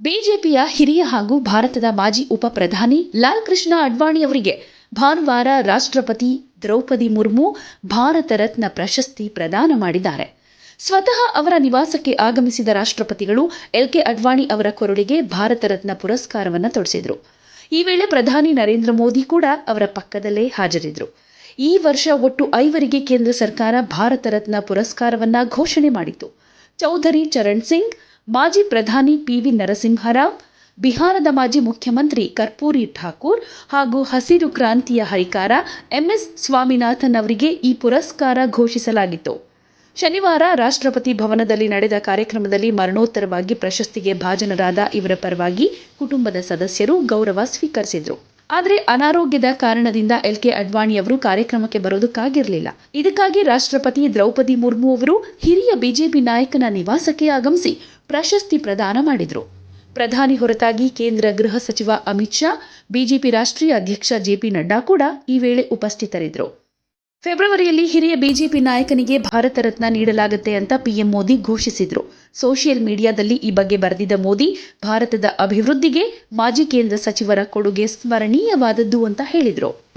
ಬಿಜೆಪಿಯ ಹಿರಿಯ ಹಾಗೂ ಭಾರತದ ಮಾಜಿ ಉಪ ಪ್ರಧಾನಿ ಲಾಲ್ ಕೃಷ್ಣ ಅಡ್ವಾಣಿ ಅವರಿಗೆ ಭಾನುವಾರ ರಾಷ್ಟ್ರಪತಿ ದ್ರೌಪದಿ ಮುರ್ಮು ಭಾರತ ರತ್ನ ಪ್ರಶಸ್ತಿ ಪ್ರದಾನ ಮಾಡಿದ್ದಾರೆ. ಸ್ವತಃ ಅವರ ನಿವಾಸಕ್ಕೆ ಆಗಮಿಸಿದ ರಾಷ್ಟ್ರಪತಿಗಳು ಎಲ್ ಕೆ ಅಡ್ವಾಣಿ ಅವರ ಕೊರಳಿಗೆ ಭಾರತ ರತ್ನ ಪುರಸ್ಕಾರವನ್ನು ತೊಡಿಸಿದ್ರು. ಈ ವೇಳೆ ಪ್ರಧಾನಿ ನರೇಂದ್ರ ಮೋದಿ ಕೂಡ ಅವರ ಪಕ್ಕದಲ್ಲೇ ಹಾಜರಿದ್ದರು ಈ ವರ್ಷ ಒಟ್ಟು ಐವರಿಗೆ ಕೇಂದ್ರ ಸರ್ಕಾರ ಭಾರತ ರತ್ನ ಪುರಸ್ಕಾರವನ್ನು ಘೋಷಣೆ ಮಾಡಿತು ಚೌಧರಿ ಚರಣ್ ಸಿಂಗ್ ಮಾಜಿ ಪ್ರಧಾನಿ ಪಿವಿ ನರಸಿಂಹರಾವ್, ಬಿಹಾರದ ಮಾಜಿ ಮುಖ್ಯಮಂತ್ರಿ ಕರ್ಪೂರಿ ಠಾಕೂರ್ ಹಾಗೂ ಹಸಿರು ಕ್ರಾಂತಿಯ ಹರಿಕಾರ ಎಂಎಸ್ ಸ್ವಾಮಿನಾಥನ್ ಅವರಿಗೆ ಈ ಪುರಸ್ಕಾರ ಘೋಷಿಸಲಾಗಿತ್ತು. ಶನಿವಾರ ರಾಷ್ಟ್ರಪತಿ ಭವನದಲ್ಲಿ ನಡೆದ ಕಾರ್ಯಕ್ರಮದಲ್ಲಿ ಮರಣೋತ್ತರವಾಗಿ ಪ್ರಶಸ್ತಿಗೆ ಭಾಜನರಾದ ಇವರ ಪರವಾಗಿ ಕುಟುಂಬದ ಸದಸ್ಯರು ಗೌರವ ಸ್ವೀಕರಿಸಿದ್ರು. ಆದರೆ ಅನಾರೋಗ್ಯದ ಕಾರಣದಿಂದ ಎಲ್ ಕೆ ಅಡ್ವಾಣಿ ಅವರು ಕಾರ್ಯಕ್ರಮಕ್ಕೆ ಬರೋದಕ್ಕಾಗಿರಲಿಲ್ಲ. ಇದಕ್ಕಾಗಿ ರಾಷ್ಟ್ರಪತಿ ದ್ರೌಪದಿ ಮುರ್ಮು ಅವರು ಹಿರಿಯ ಬಿಜೆಪಿ ನಾಯಕನ ನಿವಾಸಕ್ಕೆ ಆಗಮಿಸಿ ಪ್ರಶಸ್ತಿ ಪ್ರದಾನ ಮಾಡಿದರು. ಪ್ರಧಾನಿ ಹೊರತಾಗಿ ಕೇಂದ್ರ ಗೃಹ ಸಚಿವ ಅಮಿತ್ ಶಾ, ಬಿಜೆಪಿ ರಾಷ್ಟ್ರೀಯ ಅಧ್ಯಕ್ಷ ಜೆಪಿ ನಡ್ಡಾ ಕೂಡ ಈ ವೇಳೆ ಉಪಸ್ಥಿತರಿದ್ದರು ಫೆಬ್ರವರಿಯಲ್ಲಿ ಹಿರಿಯ ಬಿಜೆಪಿ ನಾಯಕನಿಗೆ ಭಾರತ ರತ್ನ ನೀಡಲಾಗುತ್ತೆ ಅಂತ ಪಿಎಂ ಮೋದಿ ಘೋಷಿಸಿದ್ರು. ಸೋಷಿಯಲ್ ಮೀಡಿಯಾದಲ್ಲಿ ಈ ಬಗ್ಗೆ ಬರೆದಿದ್ದ ಮೋದಿ, ಭಾರತದ ಅಭಿವೃದ್ಧಿಗೆ ಮಾಜಿ ಕೇಂದ್ರ ಸಚಿವರ ಕೊಡುಗೆ ಸ್ಮರಣೀಯವಾದದ್ದು ಅಂತ ಹೇಳಿದ್ರು.